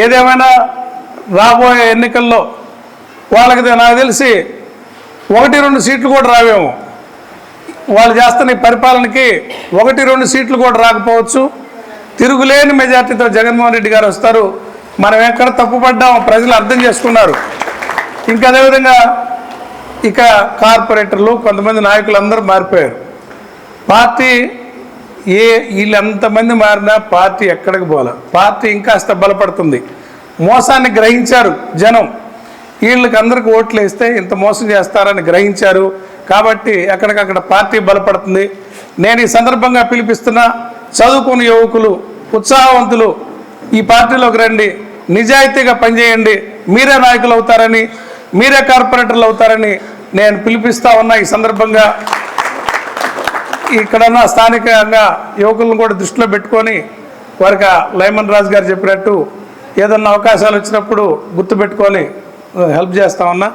ఏదేమైనా రాబోయే ఎన్నికల్లో వాళ్ళకి నాకు తెలిసి ఒకటి రెండు సీట్లు కూడా రావేమో. వాళ్ళు చేస్తున్న ఈ పరిపాలనకి ఒకటి రెండు సీట్లు కూడా రాకపోవచ్చు. తిరుగులేని మెజార్టీతో జగన్మోహన్ రెడ్డి గారు వస్తారు. మనం ఎక్కడ తప్పుపడ్డాం ప్రజలు అర్థం చేసుకున్నారు. ఇంకా అదేవిధంగా ఇక కార్పొరేటర్లు కొంతమంది నాయకులు అందరూ మారిపోయారు. పార్టీ ఏ వీళ్ళు ఎంతమంది మారినా పార్టీ ఎక్కడికి పోలే. పార్టీ ఇంకాస్త బలపడుతుంది. మోసాన్ని గ్రహించారు జనం. వీళ్ళకి అందరికి ఓట్లు వేస్తే ఇంత మోసం చేస్తారని గ్రహించారు. కాబట్టి ఎక్కడికక్కడ పార్టీ బలపడుతుంది. నేను ఈ సందర్భంగా పిలిపిస్తున్న చదువుకుని యువకులు ఉత్సాహవంతులు ఈ పార్టీలోకి రండి. నిజాయితీగా పనిచేయండి. మీరే నాయకులు అవుతారని మీరే కార్పొరేటర్లు అవుతారని నేను పిలిపిస్తా ఉన్నా ఈ సందర్భంగా. ఇక్కడున్న స్థానికంగా యువకులను కూడా దృష్టిలో పెట్టుకొని వారికి లైమన్ రాజు గారు చెప్పినట్టు ఏదన్నా అవకాశాలు వచ్చినప్పుడు గుర్తుపెట్టుకొని హెల్ప్ చేస్తా ఉన్నా.